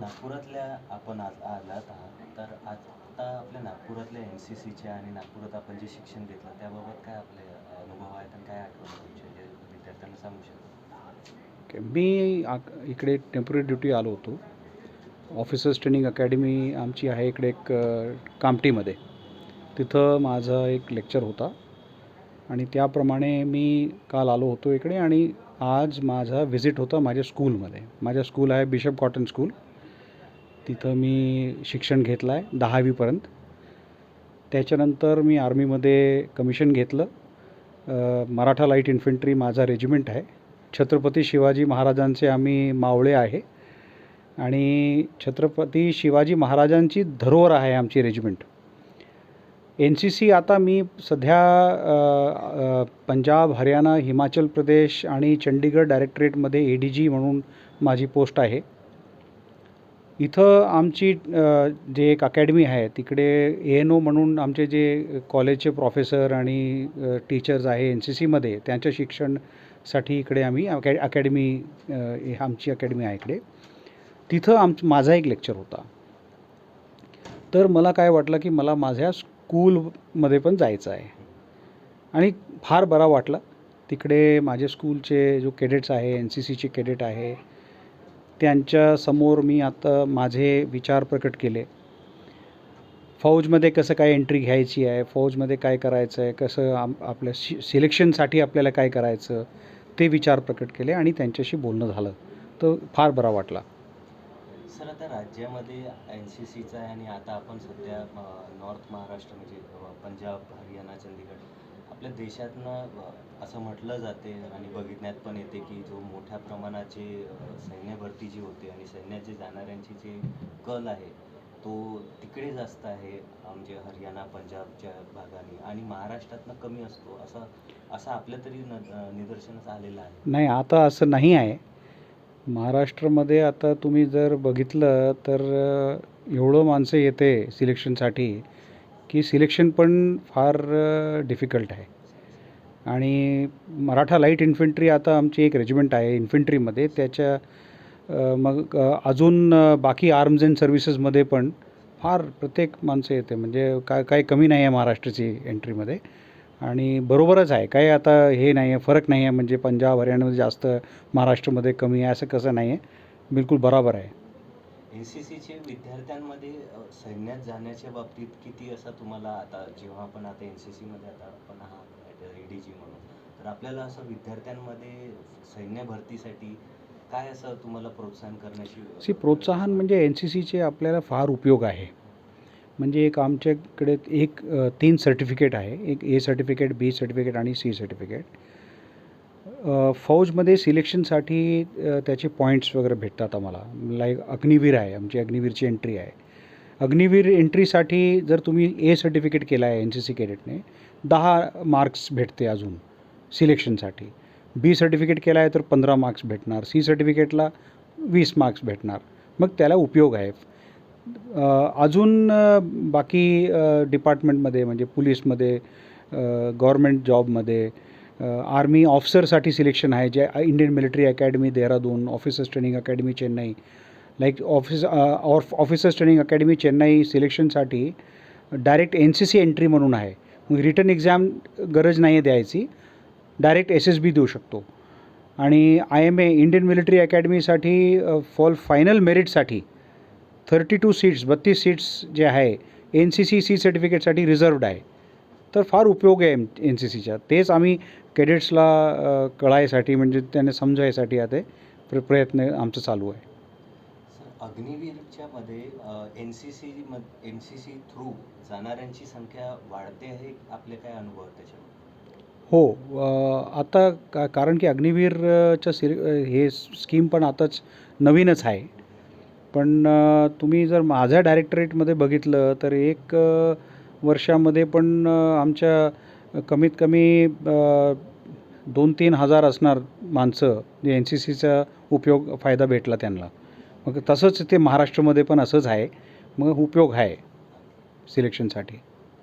नागपुरातल्या आपण आज आलात आहात तर आता आपल्या नागपुरातल्या एन सी सीच्या आणि नागपुरात आपण जे शिक्षण घेतलं त्याबाबत काय आपले अनुभव आहेत आणि काय आठवण जे विद्यार्थ्यांना सांगू शकतो? ओके मी आक- इकडे टेंपररी ड्युटी आलो होतो. ऑफिसर्स ट्रेनिंग अकॅडमी आमची आहे इकडे एक कामटीमध्ये तिथं माझा एक लेक्चर होता. आणि त्याप्रमाणे मी काल आलो होतो इकडे आणि आज माझा व्हिजिट होता माझ्या स्कूलमध्ये माझ्या स्कूल आहे बिशप कॉटन स्कूल तिथं मी शिक्षण घेतलं आहे दहावीपर्यंत. त्याच्यानंतर मी आर्मीमध्ये कमिशन घेतलं. मराठा लाइट इन्फंट्री माझा रेजिमेंट आहे. छत्रपती शिवाजी महाराजांचे आम्ही मावळे आहे. आणि छत्रपती शिवाजी महाराजांची धरोहर आहे आमची रेजिमेंट एन सी सी आता मी सध्या पंजाब हरियाणा हिमाचल प्रदेश आणि चंडीगड डायरेक्टरेटमध्ये ए डी जी म्हणून माझी पोस्ट आहे. इथं आमची जे एक अकॅडमी आहे तिकडे ए एन ओ म्हणून आमचे जे कॉलेजचे प्रोफेसर आणि टीचर्स आहे एन सी सीमध्ये त्यांच्या शिक्षणसाठी इकडे आम्ही अकॅ अकॅडमी आमची अकॅडमी आहे इकडे. तिथं आम माझा एक लेक्चर होता. तर मला काय वाटलं की मला माझ्या स्कूलमध्ये पण जायचं आहे. आणि फार बरा वाटला. तिकडे माझे स्कूलचे जो केडेट्स आहे एन सी सीचे केडेट आहे त्यांच्यासमोर मी आता माझे विचार प्रकट केले. फौजमध्ये कसं काय एंट्री घ्यायची आहे? फौजमध्ये काय करायचं आहे? कसं आम आपल्या सि सिलेक्शनसाठी आपल्याला काय करायचं? ते विचार प्रकट केले आणि त्यांच्याशी बोलणं झालं. तर फार बरा वाटला. सर आता राज्यामध्ये एन सी सीचा आहे आणि आता आपण सध्या नॉर्थ महाराष्ट्र म्हणजे पंजाब हरियाणा चंदीगड आपल्या देशातनं असं म्हटलं जाते आणि बघितण्यात पण येते की जो मोठ्या प्रमाणाचे सैन्य भरती जी होते आणि सैन्याचे जाणाऱ्यांची जे कल आहे तो तिकडे जास्त आहे म्हणजे हरियाणा पंजाबच्या भागाने आणि महाराष्ट्रातनं कमी असतो असं असं आपल्या तरी न अ, निदर्शनास आलेलं आहे. नाही आता असं नाही आहे. महाराष्ट्रामध्ये आता तुम्ही जर बघितलं तर एवढं माणसं येते सिलेक्शनसाठी की सिलेक्शन पण फार डिफिकल्ट आहे. आणि मराठा लाइट इन्फंट्री आता आमची एक रेजिमेंट आहे इन्फंट्रीमध्ये. त्याच्या मग अजून बाकी आर्म्स अँड सर्व्हिसेसमध्ये पण फार प्रत्येक माणसं येते. म्हणजे काय काय कमी नाही आहे महाराष्ट्राची एंट्रीमध्ये आणि बरोबरच आहे. काही आता हे नाही आहे फरक नाही आहे. म्हणजे पंजाब हरियाणामध्ये जास्त महाराष्ट्रामध्ये कमी आहे असं कसं नाही आहे. बिलकुल बरोबर आहे. एन सी सीचे विद्यार्थ्यांमध्ये सैन्यात जाण्याच्या बाबतीत किती असा तुम्हाला आता जेव्हा आपण आता एन सी सीमध्ये आता आपण आहात ए डी जी म्हणून तर आपल्याला असं विद्यार्थ्यांमध्ये सैन्य भरतीसाठी काय असं तुम्हाला प्रोत्साहन करण्याची सी प्रोत्साहन म्हणजे एन सी सीचे आपल्याला फार उपयोग आहे. म्हणजे एक आमच्याकडे एक तीन सर्टिफिकेट आहे. एक ए सर्टिफिकेट बी सर्टिफिकेट आणि सी सर्टिफिकेट फौजमध्ये सिलेक्शनसाठी त्याचे पॉईंट्स वगैरे भेटतात आम्हाला. लाईक अग्निवीर आहे. आमची अग्निवीरची एंट्री आहे. अग्निवीर एंट्रीसाठी जर तुम्ही ए सर्टिफिकेट केलं आहे एन सी सी कॅडेटने दहा मार्क्स भेटते अजून सिलेक्शनसाठी बी सर्टिफिकेट केलं आहे तर पंधरा मार्क्स भेटणार. सी सर्टिफिकेटला वीस मार्क्स भेटणार. मग त्याला उपयोग आहे. अजून बाकी डिपार्टमेंटमध्ये म्हणजे पोलीसमध्ये गव्हर्मेंट जॉबमध्ये आर्मी ऑफिसरसाठी सिलेक्शन आहे जे Indian Military Academy Dehradun Officers Training Academy Chennai like office Officers Training Academy Chennai सिलेक्शनसाठी direct N C C entry म्हणून आहे. मग रिटर्न एक्झाम गरज नाही आहे द्यायची. डायरेक्ट एस एस बी देऊ शकतो. आणि I M A Indian Military अकॅडमीसाठी fall final मेरिटसाठी थर्टी टू सीट्स बत्तीस सीट्स जे आहे एन सी सी सी सर्टिफिकेटसाठी रिझर्वड आहे. तर फार उपयोग आहे एन सी सीच्या तेच आम्ही कॅडेट्सला कळायसाठी म्हणजे त्यांना समजायसाठी आता प्र प्रयत्न आमचं चालू आहे. सर अग्निवीरच्या मध्ये N C C N C C through जाणाऱ्यांची संख्या वाढते आहे? आपले काय अनुभव त्याच्यावर हो आता का कारण की अग्निवीरच्या सिले हे स्कीम पण आताच नवीनच आहे. पण तुम्ही जर माझ्या डायरेक्टरेटमध्ये बघितलं तर एक वर्षामध्ये पण आमच्या कमीत कमी दोन तीन हजार असणार माणसं जे एन सी सीचा उपयोग फायदा भेटला त्यांना. मग तसंच ते महाराष्ट्रामध्ये पण असंच आहे. मग उपयोग आहे सिलेक्शनसाठी